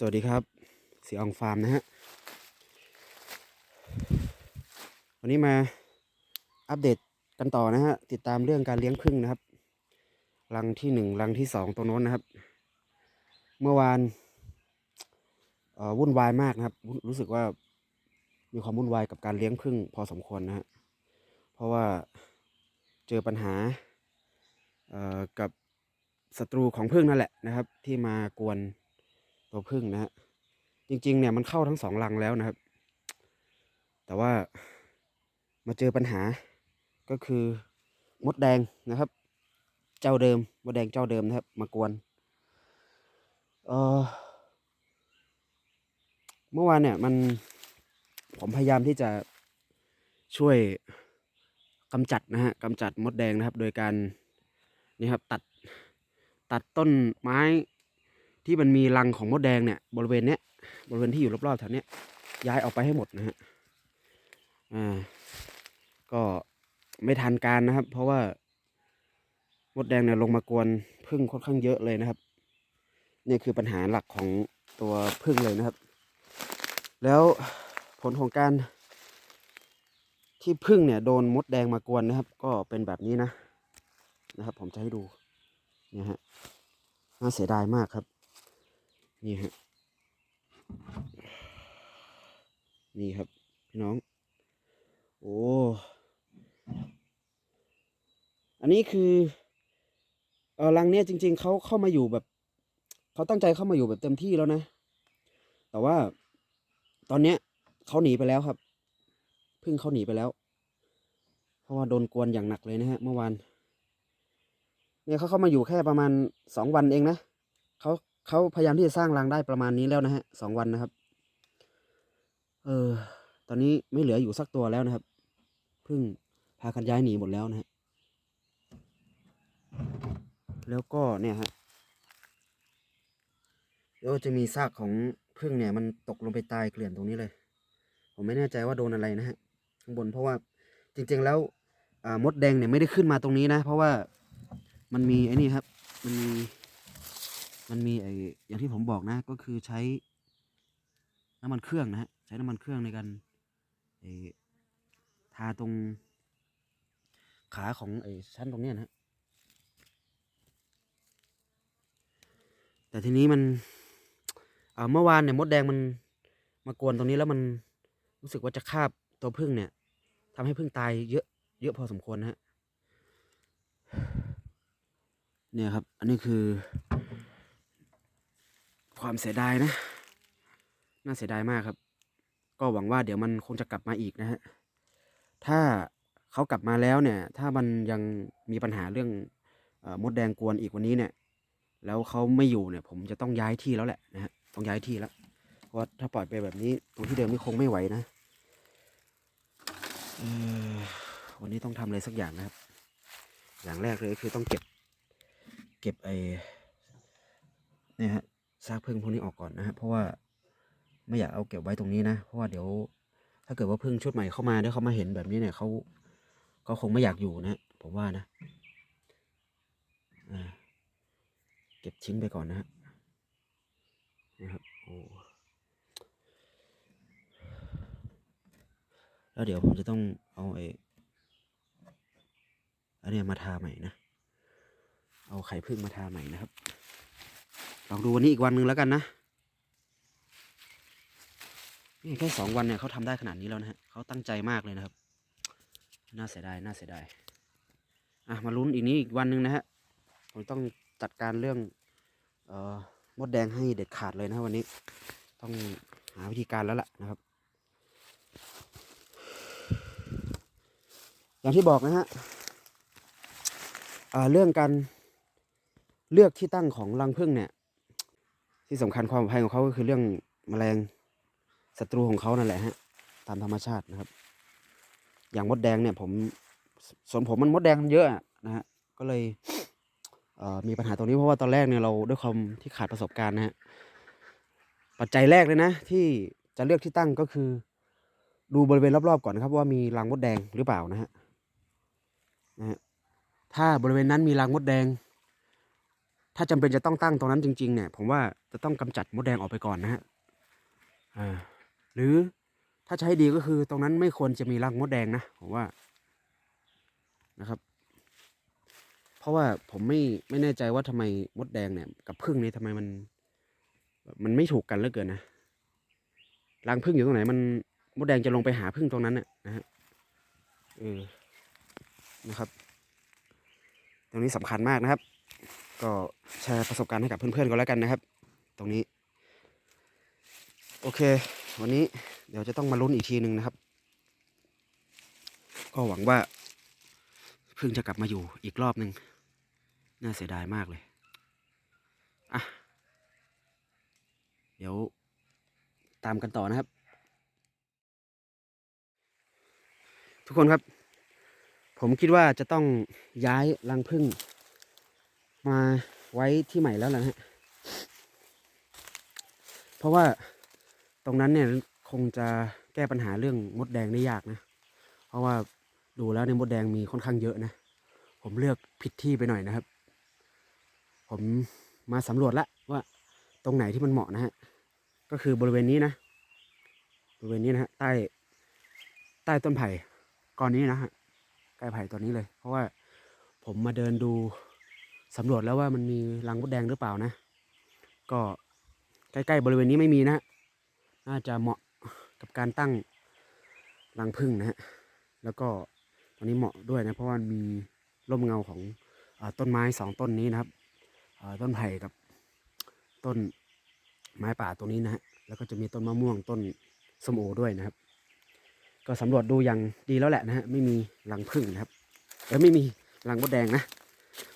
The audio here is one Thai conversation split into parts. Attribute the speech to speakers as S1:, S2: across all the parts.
S1: สวัสดีครับสีอองฟาร์มนะฮะ วันนี้มาอัปเดตกันต่อนะฮะ ติดตามเรื่องการเลี้ยงผึ้งนะครับ รังที่หนึ่งรังที่สองตรงโน้นนะครับ เมื่อวานออวุ่นวายมากนะครับรู้รู้สึกว่ามีความวุ่นวายกับการเลี้ยงผึ้งพอสมควรนะฮะ เพราะว่าเจอปัญหาเอ่อกับศัตรูของผึ้งนั่นแหละนะครับ ที่มากวน ตัวพึ่งนะฮะจริง ๆ เนี่ยมันเข้าทั้งสองรังแล้วนะครับ แต่ว่ามาเจอปัญหาก็คือมดแดงนะครับ เจ้าเดิมมดแดงเจ้าเดิมนะครับ มากวนเออเมื่อวานเนี่ยมันผมพยายามที่จะช่วยกำจัดนะฮะกำจัดมดแดงนะครับ โดยการนี่ครับตัดตัดต้นไม้ ที่มันมีรังของมดแดงเนี่ยบริเวณเนี้ยบริเวณที่อยู่รอบๆแถวเนี้ยย้ายออกไปให้หมดนะฮะอ่าก็ไม่ทันการนะครับ เพราะว่ามดแดงเนี่ยลงมากวนพึ่งค่อนข้างเยอะเลยนะครับนี่คือปัญหาหลักของตัวพึ่งเลยนะครับ แล้วผลของการที่พึ่งเนี่ยโดนมดแดงมากวนนะครับ ก็เป็นแบบนี้นะนะครับ ผมจะให้ดูเนี่ยฮะน่าเสียดายมากครับ นี่ฮะ นี่ครับพี่น้อง โอ้ อันนี้คือเออรังเนี้ยจริง ๆเขาเข้ามาอยู่แบบ เขาตั้งใจเข้ามาอยู่แบบเต็มที่แล้วนะ แต่ว่าตอนเนี้ยเขาหนีไปแล้วครับเพิ่งเขาหนีไปแล้ว เพราะว่าโดนกวนอย่างหนักเลยนะฮะ เมื่อวานเนี่ยเขาเข้ามาอยู่แค่ประมาณสองวันเองนะเขา เขาพยายามที่จะสร้างรังได้ประมาณนี้แล้วนะฮะสองวันนะครับ เออ ตอนนี้ไม่เหลืออยู่สักตัวแล้วนะครับเพิ่งพากันย้ายหนีหมดแล้วนะฮะแล้วก็เนี่ยฮะเดี๋ยวจะมีซากของพึ่งเนี่ย มันตกลงไปตายเกลื่อนตรงนี้เลย ผมไม่แน่ใจว่าโดนอะไรนะฮะข้างบนเพราะว่าจริง ๆ แล้วอ่ามดแดงเนี่ยไม่ได้ขึ้นมาตรงนี้นะ เพราะว่ามันมีไอ้นี่ครับ มันมี มันมีไอ้อย่างที่ผมบอกนะ ก็คือใช้น้ำมันเครื่องนะฮะใช้น้ำมันเครื่องในการไอ้ทาตรงขาของไอ้ชั้นตรงเนี้ยนะฮะแต่ทีนี้มันเอ่อเมื่อวานเนี่ยมดแดงมันมากวนตรงนี้แล้วมันรู้สึกว่าจะคาบตัวพึ่งเนี่ยทำให้พึ่งตายเยอะเยอะพอสมควรนะฮะเนี่ยครับ อันนี้คือ ความเสียดายนะ น่าเสียดายมากครับ ก็หวังว่าเดี๋ยวมันคงจะกลับมาอีกนะฮะ ถ้าเขากลับมาแล้วเนี่ย ถ้ามันยังมีปัญหาเรื่องอมดแดงกวนอีกวันนี้เนี่ย แล้วเขาไม่อยู่เนี่ย ผมจะต้องย้ายที่แล้วแหละนะฮะ ต้องย้ายที่แล้ว เพราะถ้าปล่อยไปแบบนี้ตรงที่เดิมนี่คงไม่ไหวนะวันนี้ต้องทำอะไรสักอย่างนะครับ อย่างแรกเลยคือต้องเก็บ เก็บไอ้นี่ฮะ ซากพึ่งพวกนี้ออกก่อนนะฮะเพราะว่าไม่อยากเอาเก็บไว้ตรงนี้นะ เพราะว่าเดี๋ยว ถ้าเกิดว่าพึ่งชุดใหม่เข้ามาแล้วเขามาเห็นแบบนี้เนี่ยเขาก็คงไม่อยากอยู่นะ ผมว่านะเก็บชิ้นไปก่อนนะฮะนะครับโอ้แล้วเดี๋ยวผมจะต้องเอาไอ้อันนี้มาทาใหม่นะ เอาไข่พึ่งมาทาใหม่นะครับ ลองดูวันนี้อีกวันหนึ่งแล้วกันนะนี่แค่สองวันเนี่ยเขาทำได้ขนาดนี้แล้วนะฮะเขาตั้งใจมากเลยนะครับ น่าเสียดายน่าเสียดายอะมาลุ้นอีกนี้อีกวันหนึ่งนะฮะผมต้องจัดการเรื่องเอ่อมดแดงให้เด็ดขาดเลยนะวันนี้ ต้องหาวิธีการแล้วล่ะนะครับ อย่างที่บอกนะฮะเรื่องการเลือกที่ตั้งของรังผึ้งเนี่ย ที่สำคัญความปลอดภัยของเขาก็คือเรื่องแมลงศัตรูของเขานั่นแหละฮะ ตามธรรมชาตินะครับ อย่างมดแดงเนี่ยผมส่วนผมมันมดแดงมันเยอะนะฮะก็เลยเมีปัญหาตรงนี้เพราะว่าตอนแรกเนี่ยเราด้วยความที่ขาดประสบการณ์นะฮะปัจจัยแรกเลยนะ ที่จะเลือกที่ตั้งก็คือ ดูบริเวณรอบๆก่อนนะครับ ว่ามีรังมดแดงหรือเปล่านะฮะนะฮะถ้าบริเวณนั้นมีรังมดแดง ถ้าจำเป็นจะต้องตั้งตรงนั้นจริงๆเนี่ยผมว่าจะต้องกำจัดมดแดงออกไปก่อนนะฮะหรือถ้าให้ดีก็คือตรงนั้นไม่ควรจะมีรังมดแดงนะผมว่านะครับ เพราะว่าผมไม่ไม่แน่ใจว่าทำไมมดแดงเนี่ย กับพึ่งนี่ทำไมมัน มันไม่ถูกกันเหลือเกินนะรังพึ่งอยู่ตรงไหน มันมดแดงจะลงไปหาพึ่งตรงนั้นนะนะฮะเออนะครับ ตรงนี้สำคัญมากนะครับ ก็แชร์ประสบการณ์ให้กับเพื่อนๆก็แล้วกันนะครับ ตรงนี้ โอเค วันนี้เดี๋ยวจะต้องมาลุ้นอีกทีหนึ่งนะครับ ก็หวังว่าเพิ่งจะกลับมาอยู่อีกรอบหนึ่งน่าเสียดายมากเลยอะเดี๋ยวตามกันต่อนะครับ ทุกคนครับ ผมคิดว่าจะต้องย้ายรังผึ้ง มาไว้ที่ใหม่แล้วล่ะฮะ เพราะว่าตรงนั้นเนี่ยคงจะแก้ปัญหาเรื่องมดแดงได้ยากนะ เพราะว่าดูแล้วในยมดแดงมีค่อนข้างเยอะนะ ผมเลือกผิดที่ไปหน่อยนะครับ ผมมาสำรวจแล้วว่าตรงไหนที่มันเหมาะนะฮะ ก็คือบริเวณนี้นะ บริเวณนี้นะฮะใต้ใต้ต้นไผ่ก้อนนี้นะฮะใกล้ไผ่ตัวนี้เลย เพราะว่าผมมาเดินดู สำรวจแล้วว่ามันมีรังมดแดงหรือเปล่านะ ก็ใกล้ๆบริเวณนี้ไม่มีนะฮะน่าจะเหมาะกับการตั้งรังผึ้งนะฮะแล้วก็ตอนนี้เหมาะด้วยนะเพราะว่ามีร่มเงาของอต้นไม้สองต้นนี้นะครับต้นไผ่กับต้นไม้ป่าตรงนี้นะฮะแล้วก็จะมีต้นมะม่วงต้นส้มโอด้วยนะครับ ก็สำรวจดูอย่างดีแล้วแหละนะฮะไม่มีรังผึ้งนะครับเออไม่มีรังมดแดงนะ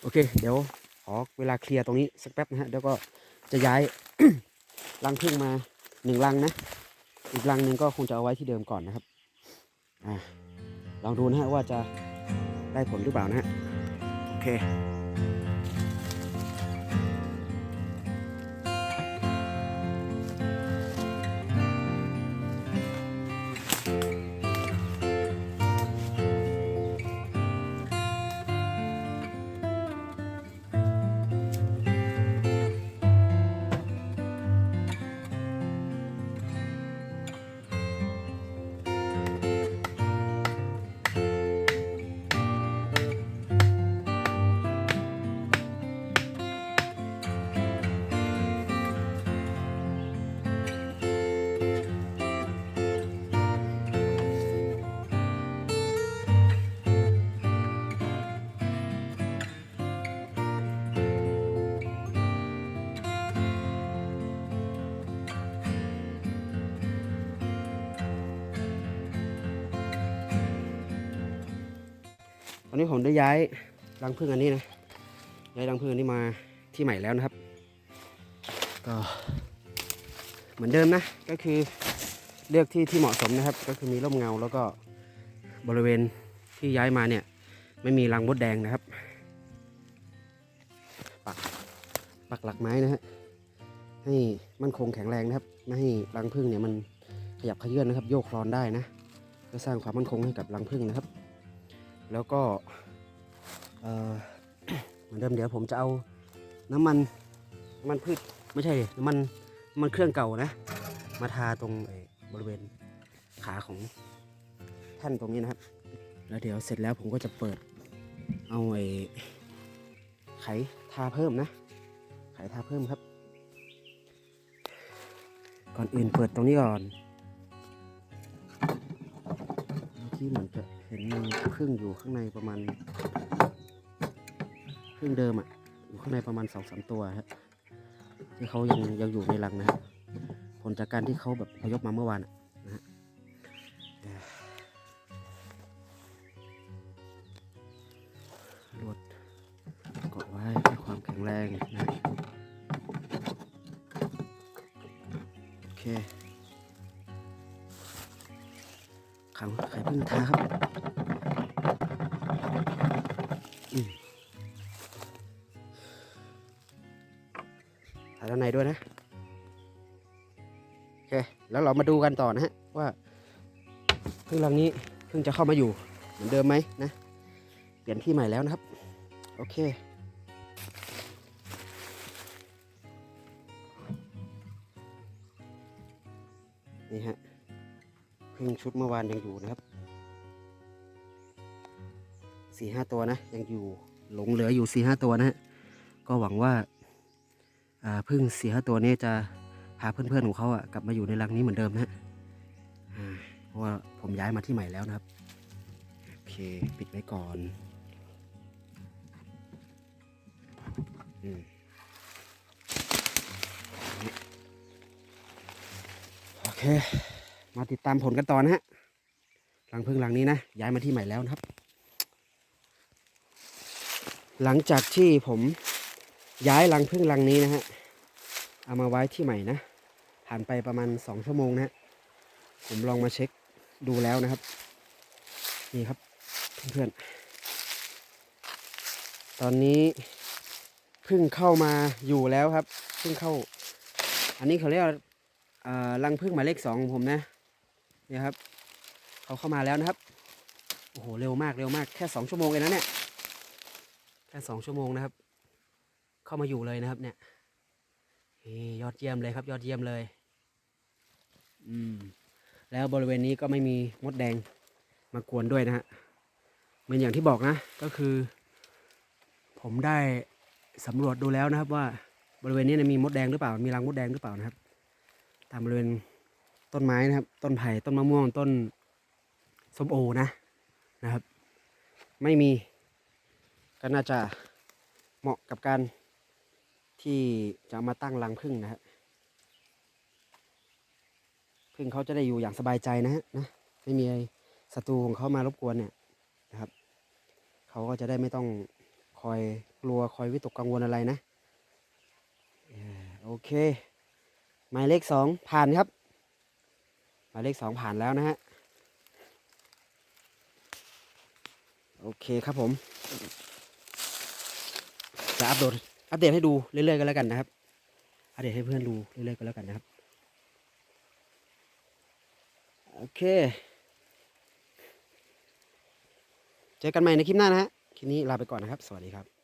S1: โอเค เดี๋ยวขอเวลาเคลียร์ตรงนี้สักแป๊บนะฮะเดี๋ยวก็จะย้ายรังพึ่งมาหนึ่งรังนะ อีกรังหนึ่งก็คงจะเอาไว้ที่เดิมก่อนนะครับอ่าลองดูนะฮะว่าจะได้ผลหรือเปล่านะฮะโอเค ตอนนี้ผมได้ย้ายรังผึ้งอันนี้นะ ย้ายรังผึ้งอันนี้มาที่ใหม่แล้วนะครับ ก็เหมือนเดิมนะ ก็คือเลือกที่ที่เหมาะสมนะครับ ก็คือมีร่มเงาแล้วก็บริเวณที่ย้ายมาเนี่ย ไม่มีรังมดแดงนะครับปักปักหลักไม้นะฮะให้มั่นคงแข็งแรงนะครับ ไม่ให้รังผึ้งเนี่ยมันขยับขยื่นนะครับ โยกคลอนได้นะเพื่อสร้างความมั่นคงให้กับรังผึ้งนะครับ แล้วก็เหมือนเดิมเดี๋ยวผมจะเอาน้ำมันน้ำมันพืชไม่ใช่น้ำมันน้ำมันเครื่องเก่านะ มาทาตรงบริเวณขาของท่านตรงนี้นะครับ แล้วเดี๋ยวเสร็จแล้วผมก็จะเปิดเอาไอ้ไขทาเพิ่มนะ ไขทาเพิ่มครับ ก่อนอื่นเปิดตรงนี้ก่อน กี้เหมือนจะเห็นมีพึ่งอยู่ข้างในประมาณพึ่งเดิมอะอยู่ข้างในประมาณสองสามตัวฮะที่เขายังยังอยู่ในรังนะผลจากการที่เขาแบบพยพมาเมื่อวานอะนะฮะ ใคพึ่งท้าครับถ่ายด้านในด้วยนะ โอเค แล้วเรามาดูกันต่อนะฮะ ว่าพึ่งรังนี้พึ่งจะเข้ามาอยู่เหมือนเดิมไหมนะ เปลี่ยนที่ใหม่แล้วนะครับ โอเคนี่ฮะ พึ่งชุดเมื่อวานยังอยู่นะครับสี่ห้าตัวนะ ยังอยู่หลงเหลืออยู่สี่ห้าตัวนะฮะก็หวังว่าพึ่งสี่ห้าตัวนี้จะพาเพื่อนๆของเขาอะกลับมาอยู่ในรังนี้เหมือนเดิมนะฮะเพราะว่าผมย้ายมาที่ใหม่แล้วนะครับโอเคปิดไว้ก่อนอืมโอเค มาติดตามผลกันต่อนะฮะรังพึ่งรังนี้นะ ย้ายมาที่ใหม่แล้วนะครับ หลังจากที่ผมย้ายรังพึ่งรังนี้นะฮะ เอามาไว้ที่ใหม่นะ ผ่านไปประมาณสองชั่วโมงนะฮะ ผมลองมาเช็คดูแล้วนะครับ นี่ครับเพื่อนๆ ตอนนี้เพิ่งเข้ามาอยู่แล้วครับเพิ่งเข้า อันนี้เขาเรียกรังพึ่งหมายเลขสองของผมนะ นี่ยครับเขาเข้ามาแล้วนะครับโอ้โหเร็วมากเร็วมากแค่สองชั่วโมงเองนะเนี่ยแค่สองชั่วโมงนะครับ เข้ามาอยู่เลยนะครับ เนี่ยยอดเยี่ยมเลยครับ ยอดเยี่ยมเลย อืม แล้วบริเวณนี้ก็ไม่มีมดแดงมากวนด้วยนะฮะเหมือนอย่างที่บอกนะ ก็คือ ผมได้สำรวจดูแล้วนะครับว่าบริเวณนี้นยมีมดแดงหรือเปล่า มีรังมดแดงหรือเปล่านะครับ ตามบริเวณ ต้นไม้นะครับ ต้นไผ่ต้นมะม่วงต้นส้มโอนะนะครับ ไม่มีก็น่าจะเหมาะกับการที่จะมาตั้งรังผึ้งนะฮะผึ้งเขาจะได้อยู่อย่างสบายใจนะฮะนะไม่มีศัตรูของเขามารบกวนเนี่ยนะครับเขาก็จะได้ไม่ต้องคอยกลัวคอยวิตกกังวลอะไรนะโอเค หมายเลขสองผ่านครับ หมายเลขสองผ่านแล้วนะฮะ โอเคครับผม จะอัปโดตอัปเดตให้ดูเรื่อยๆกันแล้วกันนะครับ อัปเดตให้เพื่อนดูเรื่อยๆกันแล้วกันนะครับ โอเค เจอกันใหม่ในคลิปหน้านะฮะ คลิปนี้ลาไปก่อนนะครับ สวัสดีครับ